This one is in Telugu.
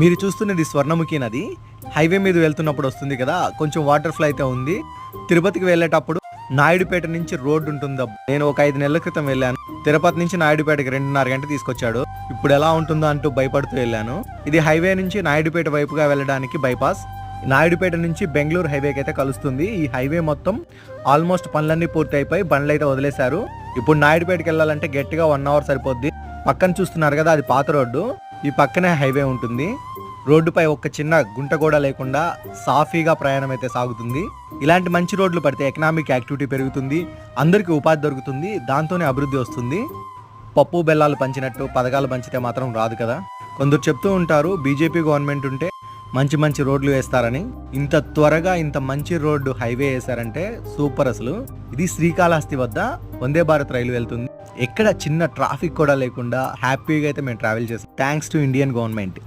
మీరు చూస్తున్నది స్వర్ణముఖి నది. హైవే మీద వెళ్తున్నప్పుడు వస్తుంది కదా కొంచెం వాటర్ ఫ్లో అయితే ఉంది. తిరుపతికి వెళ్ళేటప్పుడు నాయుడుపేట నుంచి రోడ్డు ఉంటుంది నేను ఒక ఐదు నెలల క్రితం వెళ్ళాను. తిరుపతి నుంచి నాయుడుపేటకి రెండున్నర గంట తీసుకొచ్చాడు. ఇప్పుడు ఎలా ఉంటుందో అంటూ భయపడుతూ వెళ్ళాను. ఇది హైవే నుంచి నాయుడుపేట వైపుగా వెళ్ళడానికి బైపాస్. నాయుడుపేట నుంచి బెంగళూరు హైవేకి అయితే కలుస్తుంది. ఈ హైవే మొత్తం ఆల్మోస్ట్ పనులన్నీ పూర్తి అయిపోయి బండ్లు అయితే వదిలేశారు. ఇప్పుడు నాయుడుపేటకి వెళ్ళాలంటే గట్టిగా వన్ అవర్ సరిపోద్ది. పక్కన చూస్తున్నారు కదా అది పాత రోడ్డు. ఈ పక్కనే హైవే ఉంటుంది. రోడ్డుపై ఒక చిన్న గుంట కూడా లేకుండా సాఫీగా ప్రయాణం అయితే సాగుతుంది. ఇలాంటి మంచి రోడ్లు పడితే ఎకనామిక్ యాక్టివిటీ పెరుగుతుంది. అందరికీ ఉపాధి దొరుకుతుంది. దాంతోనే అభివృద్ధి వస్తుంది. పప్పు బెల్లాలు పంచినట్టు పథకాలు పంచితే మాత్రం రాదు కదా. కొందరు చెప్తూ ఉంటారు బీజేపీ గవర్నమెంట్ ఉంటే మంచి మంచి రోడ్లు వేస్తారని. ఇంత త్వరగా ఇంత మంచి రోడ్డు హైవే వేశారంటే సూపర్ అసలు. ఇది శ్రీకాళహస్తి వద్ద వందే భారత్ రైలు వెళ్తుంది. ఎక్కడ చిన్న ట్రాఫిక్ కూడా లేకుండా హ్యాపీగా అయితే మేము ట్రావెల్ చేస్తాం. Thanks to Indian government